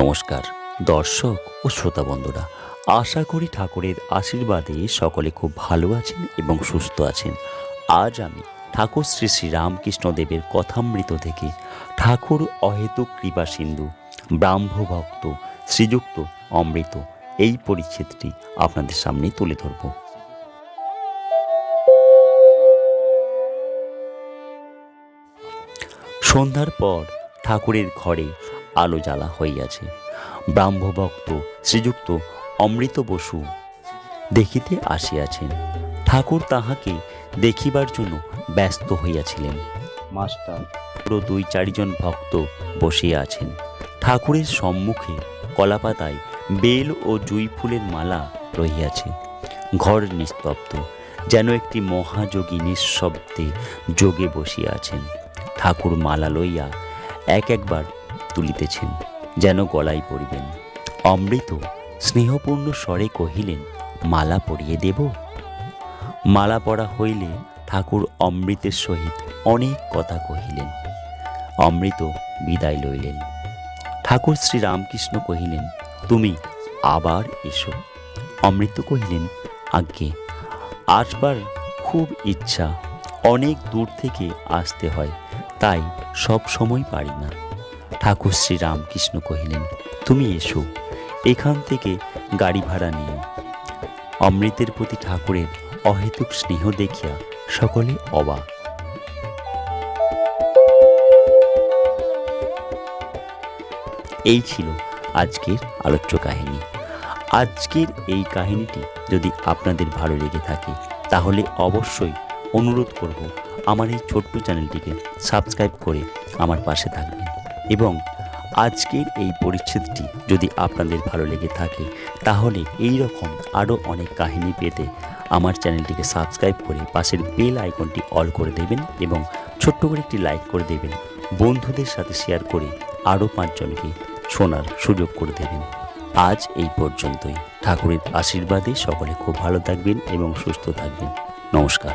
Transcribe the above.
নমস্কার, দর্শক ও শ্রোতা বন্ধুরা, আশা করি ঠাকুরের আশীর্বাদে সকলে খুব ভালো আছেন এবং সুস্থ আছেন। আজ আমি ঠাকুর শ্রী শ্রী রামকৃষ্ণদেবের কথামৃত থেকে ঠাকুর অহেতুক কৃপা সিন্ধু ব্রাহ্মভক্ত শ্রীযুক্ত অমৃত এই পরিচ্ছেদটি আপনাদের সামনে তুলে ধরব। সন্ধ্যার পর ঠাকুরের ঘরে আলো জ্বালা হইয়াছে। ব্রাহ্মভক্ত শ্রীযুক্ত অমৃত বসু দেখিতে আসিয়াছেন। ঠাকুর তাহাকে দেখিবার জন্য ব্যস্ত হইয়াছিলেন। মাস্টার। পুরো দুই চারিজন ভক্ত বসিয়া আছেন। ঠাকুরের সম্মুখে কলাপাতায় বেল ও জুই ফুলের মালা রহিয়াছে। ঘর নিস্তব্ধ যেন একটি মহাযোগী নিঃশব্দে যোগে বসিয়া আছেন। ঠাকুর মালা লইয়া এক একবার তুলিতেছেন, যেন গলায় পড়িবেন। অমৃত স্নেহপূর্ণ স্বরে কহিলেন, মালা পরিয়ে দেব? মালা পরা হইলে ঠাকুর অমৃতের সহিত অনেক কথা কহিলেন। অমৃত বিদায় লইলেন। ঠাকুর শ্রী রামকৃষ্ণ কহিলেন, তুমি আবার এসো। অমৃত কহিলেন, আজ্ঞে, আসবার খুব ইচ্ছা, অনেক দূর থেকে আসতে হয়, তাই সব সময় পারি না। ঠাকুর শ্রী রামকৃষ্ণ কহিলেন, তুমি এসো, এখান থেকে গাড়ি ভাড়া নিও। অমৃতের প্রতি ঠাকুরের অহেতুক স্নেহ দেখিয়া সকলে অবাক। এই ছিল আজকের আলোচ্য কাহিনী। আজকের এই কাহিনীটি যদি আপনাদের ভালো লেগে থাকে, তাহলে অবশ্যই অনুরোধ করব আমার এই ছোট্ট চ্যানেলটিকে সাবস্ক্রাইব করে আমার পাশে থাকবেন। এবং আজকের এই পরিচ্ছেদটি যদি আপনাদের ভালো লেগে থাকে, তাহলে এই রকম আরও অনেক কাহিনী পেতে আমার চ্যানেলটিকে সাবস্ক্রাইব করে পাশের বেল আইকনটি অল করে দেবেন এবং ছোট্ট করে একটি লাইক করে দেবেন। বন্ধুদের সাথে শেয়ার করে আরও পাঁচজনকে শোনার সুযোগ করে দেবেন। আজ এই পর্যন্তই। ঠাকুরের আশীর্বাদে সকলে খুব ভালো থাকবেন এবং সুস্থ থাকবেন। নমস্কার।